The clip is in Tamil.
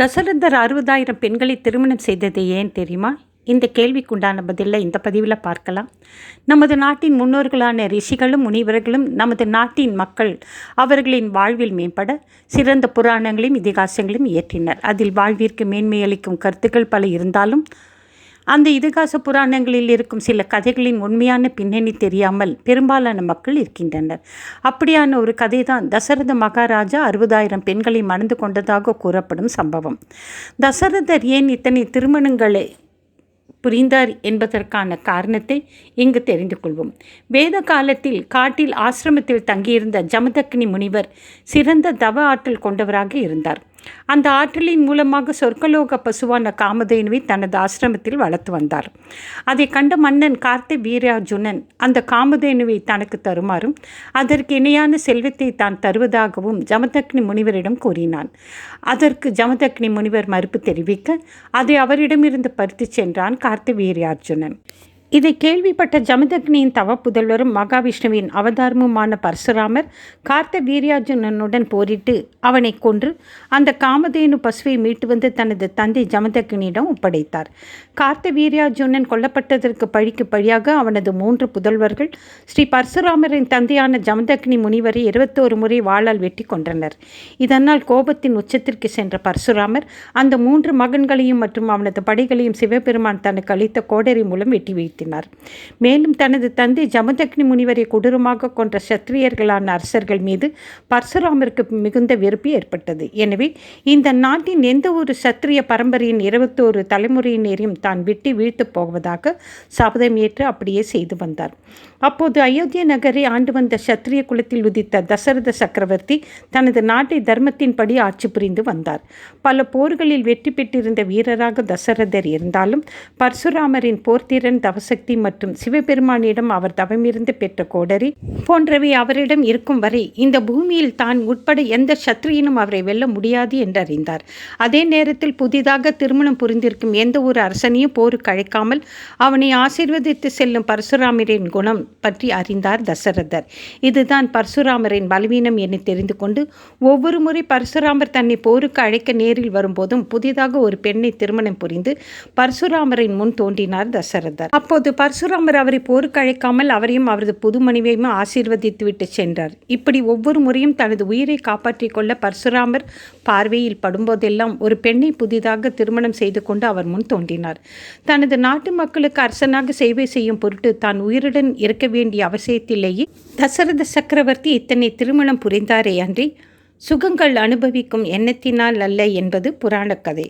தசரதர் அறுபதாயிரம் பெண்களை திருமணம் செய்தது ஏன் தெரியுமா? இந்த கேள்விக்குண்டான பதிலை இந்த பதிவில் பார்க்கலாம். நமது நாட்டின் முன்னோர்களான ரிஷிகளும் முனிவர்களும் நமது நாட்டின் மக்கள் அவர்களின் வாழ்வில் மேம்பட சிறந்த புராணங்களையும் இதிகாசங்களையும் இயற்றினர். அதில் வாழ்விற்கு மேன்மையளிக்கும் கருத்துக்கள் பல இருந்தாலும் அந்த இதிகாச புராணங்களில் இருக்கும் சில கதைகளின் உண்மையான பின்னணி தெரியாமல் பெரும்பாலான மக்கள் இருக்கின்றனர். அப்படியான ஒரு கதை தான் தசரத மகாராஜா அறுபதாயிரம் பெண்களை மணந்து கொண்டதாக கூறப்படும் சம்பவம். தசரதர் ஏன் இத்தனை திருமணங்களை புரிந்தார் என்பதற்கான காரணத்தை இங்கு தெரிந்து கொள்வோம். வேத காலத்தில் காட்டில் ஆசிரமத்தில் தங்கியிருந்த ஜமதக்னி முனிவர் சிறந்த தவ ஆற்றல் கொண்டவராக இருந்தார். அந்த ஆற்றலின் மூலமாக சொர்க்கலோக பசுவான காமதேனுவை தனது ஆசிரமத்தில் வளர்த்து வந்தார். அதை கண்ட மன்னன் கார்த்தி வீரார்ஜுனன் அந்த காமதேனுவை தனக்கு தருமாறும் அதற்கு இணையான செல்வத்தை தான் தருவதாகவும் ஜமதக்னி முனிவரிடம் கூறினான். அதற்கு ஜமதக்னி முனிவர் மறுப்பு தெரிவிக்க அதை அவரிடமிருந்து பறித்து சென்றான் கார்த்தி வீரார்ஜுனன் இதை கேள்விப்பட்ட ஜமதக்னியின் தவ புதல்வரும் மகாவிஷ்ணுவின் அவதாரமுமான பரசுராமர் கார்த்த வீரியார்ஜுனனுடன் போரிட்டு அவனை கொன்று அந்த காமதேனு பசுவை மீட்டு வந்து தனது தந்தை ஜமதக்னியிடம் ஒப்படைத்தார். கார்த்த வீரியார்ஜுனன் கொல்லப்பட்டதற்கு பழிக்கு பழியாக அவனது மூன்று புதல்வர்கள் ஸ்ரீ பரசுராமரின் தந்தையான ஜமதக்னி முனிவரை இருபத்தோரு முறை வாளால் வெட்டி கொன்றனர். இதனால் கோபத்தின் உச்சத்திற்கு சென்ற பரசுராமர் அந்த மூன்று மகன்களையும் மற்றும் அவனது படைகளையும் சிவபெருமான் தனக்கு அளித்த கோடரி மூலம் வெட்டி வைத்தார் செலுத்தினார் மேலும் தனது தந்தை ஜமதக்னி முனிவரை கொடூரமாக கொன்ற சத்திரியர்களான அரசர்கள் மீது பரசுராமருக்கு மிகுந்த வெறுப்பு ஏற்பட்டது. எனவே இந்த நாட்டின் எந்த ஒரு சத்திரிய பரம்பரையின் இருபத்தோரு தலைமுறையினரையும் தான் விட்டு வீழ்த்து போவதாக சபதம் ஏற்று அப்படியே செய்து வந்தார். அப்போது அயோத்திய நகரை ஆண்டு வந்த சத்திரிய குலத்தில் உதித்த தசரத சக்கரவர்த்தி தனது நாட்டை தர்மத்தின்படி ஆட்சி புரிந்து வந்தார். பல போர்களில் வெற்றி பெற்றிருந்த வீரராக தசரதர் இருந்தாலும் பரசுராமரின் போர்த்திறன் தவச சக்தி மற்றும் சிவபெருமானிடம் அவர் தவமிருந்து பெற்ற கோடரி போன்றவை அவரிடம் இருக்கும் வரை இந்த பூமியில் தான் உட்பட எந்த சத்ரியினும் அவரை வெல்ல முடியாது என்று அறிந்தார். அதே நேரத்தில் புதிதாக திருமணம் புரிந்திருக்கும் எந்த ஒரு அரசனையும் போருக்கு அழைக்காமல் அவனை ஆசீர்வதித்து செல்லும் பரசுராமரின் குணம் பற்றி அறிந்தார் தசரதர். இதுதான் பரசுராமரின் பலவீனம் என தெரிந்து கொண்டு ஒவ்வொரு முறை பரசுராமர் தன்னை போருக்கு அழைக்க நேரில் வரும்போதும் புதிதாக ஒரு பெண்ணை திருமணம் புரிந்து பரசுராமரின் முன் தோன்றினார் தசரதர். அப்போது அப்போது பரசுராமர் அவரை போருக்கு அழைக்காமல் அவரையும் அவரது புது மனைவியையும் ஆசீர்வதித்து விட்டு சென்றார். இப்படி ஒவ்வொரு முறையும் தனது உயிரை காப்பாற்றிக் கொள்ள பரசுராமர் பார்வையில் படும்போதெல்லாம் ஒரு பெண்ணை புதிதாக திருமணம் செய்து கொண்டு அவர் முன் தோன்றினார். தனது நாட்டு மக்களுக்கு அரசனாக சேவை செய்யும் பொருட்டு தான் உயிருடன் இருக்க வேண்டிய அவசியத்திலேயே தசரத சக்கரவர்த்தி இத்தனை திருமணம் புரிந்தாரே அன்றி சுகங்கள் அனுபவிக்கும் எண்ணத்தினால் அல்ல என்பது புராணக்கதை.